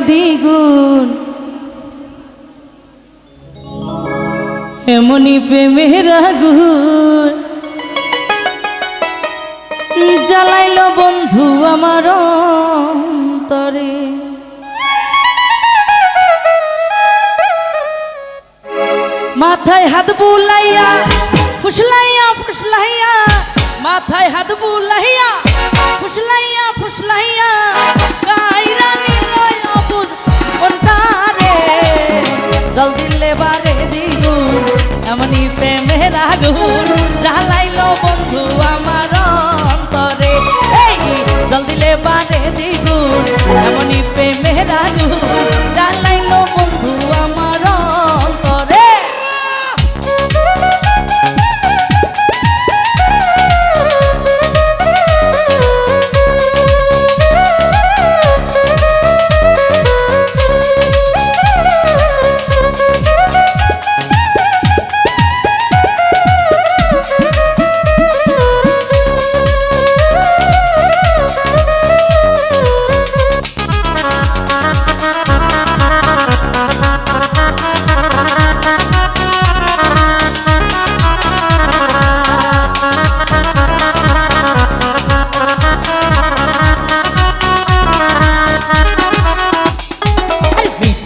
দ্বিগুণ। এমনি প্রেমের আগুন। জ্বালাইল বন্ধু আমার অন্তরে। মাথায় হাত বুলাইয়া, ফুসলাইয়া ফুসলাইয়া। মাথায় হাত বুলাইয়া, ফুসলাইয়া ফুসলাইয়া। জল দিলে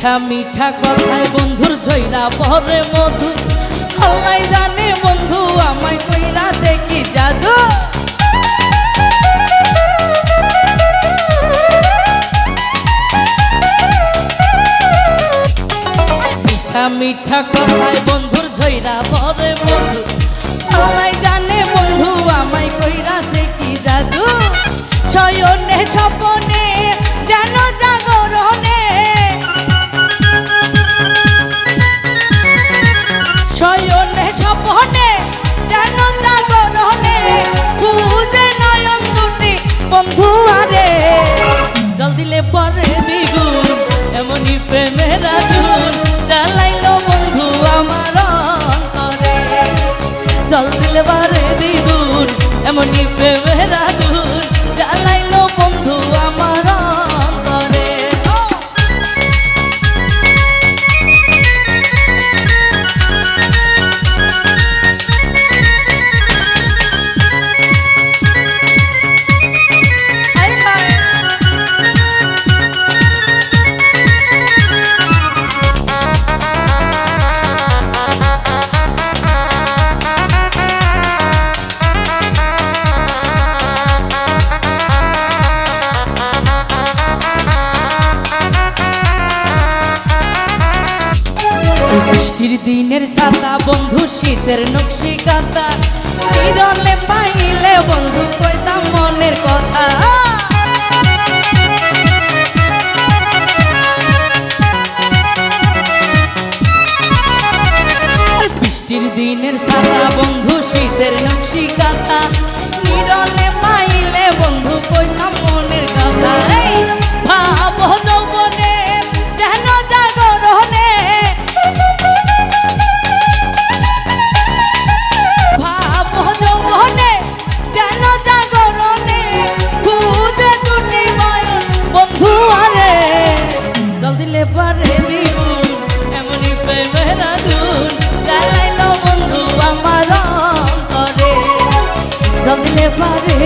মিঠা মিঠা কথায় বন্ধুর ঝইরা ভরে মধু। আল্লাহ জানে বন্ধু, আমায় কইরা সে কি জাদু। মিঠা মিঠা কথায় বন্ধুর ঝইরা ভরে মধু। আল্লাহ জানে বন্ধু, আমায় কইরা সে কি জাদু। শয়নে স্বপনে বন্ধু আরে জল দিলে পরে দ্বিগুণ এমনই প্রেমের আগুন জ্বালাইলো বন্ধু আমার জল দিলে বৃষ্টির দিনের ছাতা বন্ধু শীতের নকশি কাতা পাইলে বন্ধু কইতাম মনের কথা।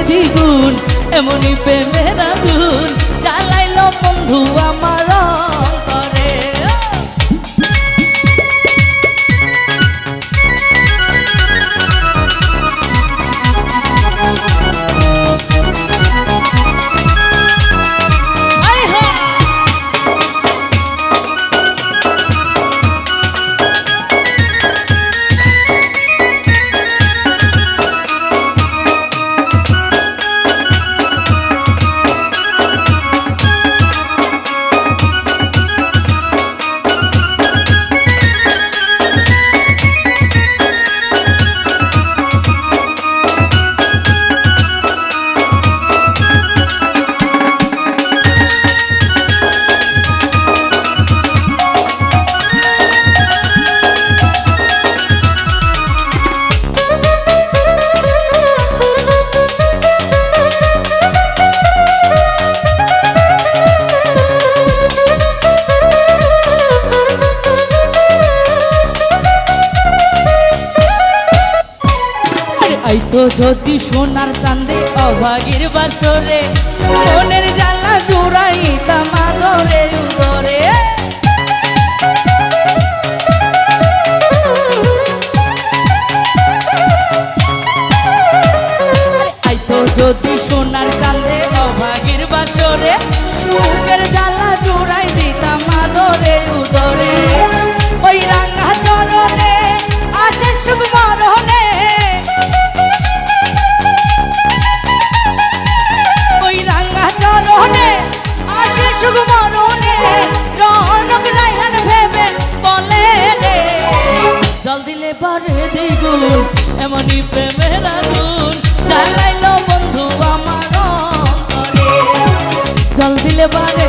দ্বিগুণ এমনই প্রেমের আগুন জ্বালাইল বন্ধু আমার। তো যদি সোনার চান্দে অভাগীর বাসরে মনের জ্বালা জোড়াইতাম everybody.